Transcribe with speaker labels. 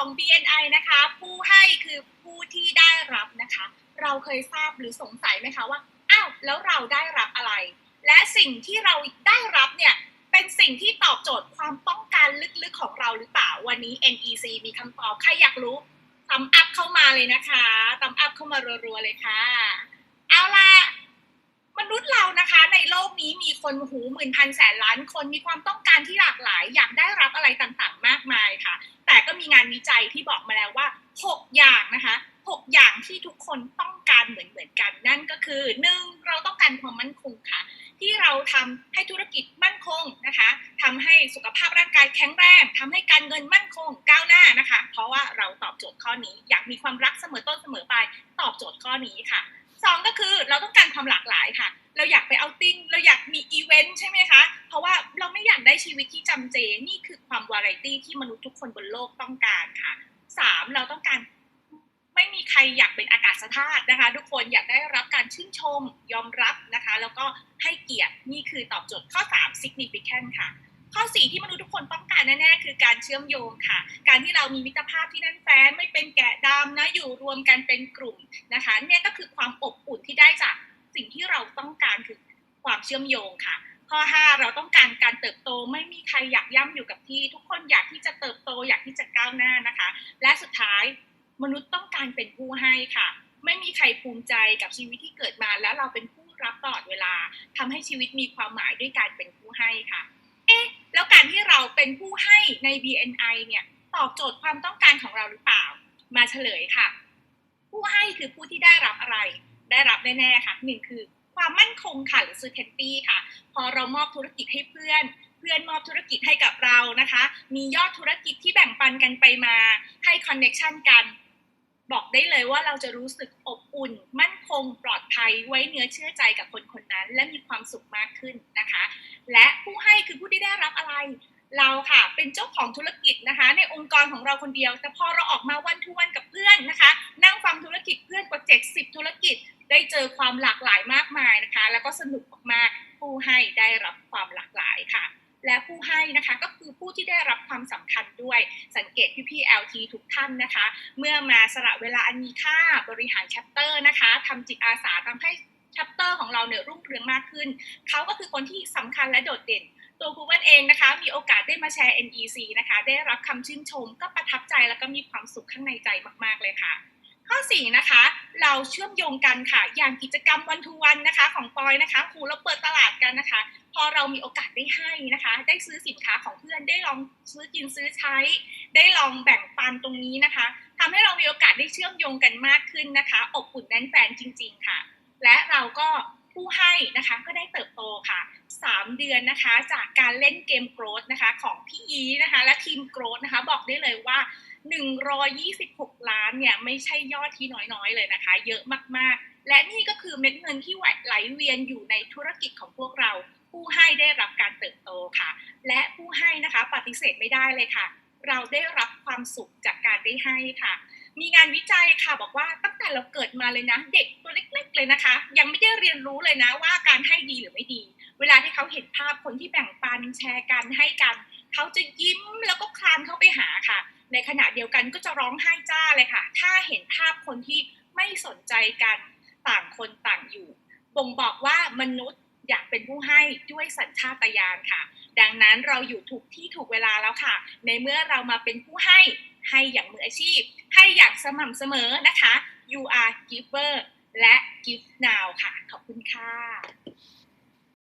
Speaker 1: ของ BNI นะคะ ผู้ให้คือผู้ที่ได้รับนะคะ เราเคยทราบหรือสงสัยไหมคะว่าอ้าวแล้วเราได้รับอะไร และสิ่งที่เราได้รับเนี่ยเป็นสิ่งที่ตอบโจทย์ความต้องการลึกๆของเราหรือเปล่าวันนี้ NEC มีคำตอบใครอยากรู้ตำอัพเข้ามาเลยนะคะตำอัพเข้ามารัวๆเลยค่ะ เอาล่ะมนุษย์เรานะคะในโลกนี้มีคนหูหมื่นพันแสนล้านคนมีความต้องการที่หลากหลาย อยากได้รับอะไรต่าง วิจัยที่บอกมาแล้วว่า 6 อย่างนะคะ6อย่างที่ทุกคนต้องการเหมือนเหมือนๆกัน นั่นก็คือ 1. เราต้องการความมั่นคงค่ะ ที่เราทำให้ธุรกิจมั่นคงนะคะทำให้สุขภาพร่างกายแข็งแรงทำให้การเงินมั่นคงก้าวหน้านะคะ เพราะว่าเราตอบโจทย์ข้อนี้ อยากมีความรักเสมอต้นเสมอปลายตอบโจทย์ข้อนี้ค่ะสองก็คือเราต้องการความหลากหลายค่ะ เราอยากไปเอาท์ติ้งเราอยากมีอีเวนต์ใช่ไหม ชีวิตที่จำเจนี่คือความวาไรตี้ที่มนุษย์ทุกคนบนโลกต้องการค่ะสามเราต้องการไม่มีใครอยากเป็นอากาศธาตุนะคะ ทุกคนอยากได้รับการชื่นชมยอมรับนะคะ แล้วก็ให้เกียรตินี่คือตอบโจทย์ข้อ 3 significant ค่ะ ข้อ 4 ที่มนุษย์ทุกคนต้องการแน่ๆคือการเชื่อมโยงค่ะ การที่เรามีมิตรภาพที่แน่นแฟ้นไม่เป็นแกะดำนะอยู่รวมกันเป็นกลุ่มนะคะเนี่ยก็คือความอบอุ่นที่ได้จากสิ่งที่เราต้องการคือความเชื่อมโยงค่ะ ข้อ 5 เราต้องการการเติบโตไม่มีใครอยากย่ำอยู่กับที่ ทุกคนอยากที่จะเติบโตอยากที่จะก้าวหน้านะคะ และสุดท้ายมนุษย์ต้องการเป็นผู้ให้ค่ะ ไม่มีใครภูมิใจกับชีวิตที่เกิดมา แล้วเราเป็นผู้รับตลอดเวลาทำให้ชีวิตมีความหมายด้วยการเป็นผู้ให้ค่ะ เอ๊ะแล้วการที่เราเป็นผู้ให้ใน BNI เนี่ยตอบโจทย์ความต้องการของเราหรือเปล่า มาเฉลยค่ะ ผู้ให้คือผู้ที่ได้รับอะไร ได้รับแน่ๆค่ะหนึ่งคือ ความมั่นคงค่ะหรือ certainty ค่ะ พอเรามอบธุรกิจให้เพื่อน เพื่อนมอบธุรกิจให้กับเรานะคะ มียอดธุรกิจที่แบ่งปันกันไปมาให้คอนเน็ชันกันบอกได้เลยว่าเราจะรู้สึกอบอุ่น มั่นคง ปลอดภัยไว้เนื้อเชื่อใจกับคนคนนั้น และมีความสุขมากขึ้นนะคะ และผู้ให้คือผู้ที่ได้รับอะไรเราค่ะ เป็นเจ้าของธุรกิจนะคะ ในองค์กรของเราคนเดียว แต่พอเราออกมาวันทุกวันกับเพื่อนนะคะ นั่งฟังธุรกิจเพื่อนกว่า 70 ธุรกิจ ได้เจอความหลากหลายมากมายนะคะ แล้วก็สนุกมากๆผู้ให้ได้รับความหลากหลายค่ะ และผู้ให้นะคะก็คือผู้ที่ได้รับความสำคัญด้วยสังเกตพี่พี่ LT ทุกท่านนะคะ เมื่อมาสละเวลาอันมีค่าบริหารแชปเตอร์นะคะทำจิตอาสาทำให้แชปเตอร์ของเราเนี่ยรุ่งเรืองมากขึ้น เขาก็คือคนที่สำคัญและโดดเด่นตัวครูเวันเองนะคะมีโอกาสได้มาแชร์ NEC นะคะ ได้รับคำชื่นชมก็ประทับใจแล้วก็มีความสุขข้างในใจมาก ๆ เลยค่ะ ข้อ 4 นะคะ เราเชื่อมโยงกันค่ะ อย่างกิจกรรมวันทูวันนะคะ ของปอยนะคะครูเราเปิดตลาดกันนะคะ พอเรามีโอกาสได้ให้นะคะ ได้ซื้อสินค้าของเพื่อนได้ลองซื้อกินซื้อใช้ ได้ลองแบ่งปันตรงนี้นะคะทำให้เรามีโอกาสได้เชื่อมโยงกันมากขึ้นนะคะ อบอุ่นแน่นแฟนจริง ๆค่ะ และเราก็ผู้ให้นะคะก็ได้เติบโตค่ะ 3 เดือนนะคะ จากการเล่นเกมโกรธนะคะของพี่ยีนะคะ และทีมโกรธนะคะ บอกได้เลยว่า 126 ล้านเนี่ยไม่ใช่ยอดที่น้อยๆเลยนะคะ เยอะมากๆ และนี่ก็คือเม็ดเงินที่ไหลเวียนอยู่ในธุรกิจของพวกเรา ผู้ให้ได้รับการเติบโตค่ะ และผู้ให้นะคะปฏิเสธไม่ได้เลยค่ะ เราได้รับความสุขจากการได้ให้ค่ะ มีงานวิจัยค่ะบอกว่าตั้งแต่เราเกิดมาเลยนะ เด็กตัวเล็กๆเลยนะคะ ยังไม่ได้เรียนรู้เลยนะว่าการให้ดีหรือไม่ดี เวลาที่เขาเห็นภาพคนที่แบ่งปันแชร์กันให้กัน เขาจะยิ้มแล้วก็คลานเข้าไปหาค่ะ ในขณะเดียวกันก็จะร้องไห้จ้าเลยค่ะ ถ้าเห็นภาพคนที่ไม่สนใจกันต่างคนต่างอยู่บ่งบอกว่ามนุษย์อยากเป็นผู้ให้ด้วยสัญชาตญาณค่ะ ดังนั้นเราอยู่ถูกที่ถูกเวลาแล้วค่ะ ในเมื่อเรามาเป็นผู้ให้ให้อย่างมืออาชีพ ให้อย่างสม่ำเสมอนะคะ you are giver และ give now ค่ะ ขอบคุณค่ะ